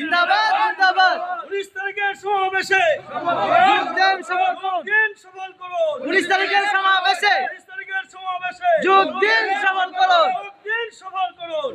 জিন্দাবাদ উনিশ তারিখের সমাবেশে যোগদান করুন দিন সফল করুন উনিশ তারিখের সমাবেশে। উনিশ তারিখের সমাবেশে। যোগ দিন সফল করুন দিন সফল করুন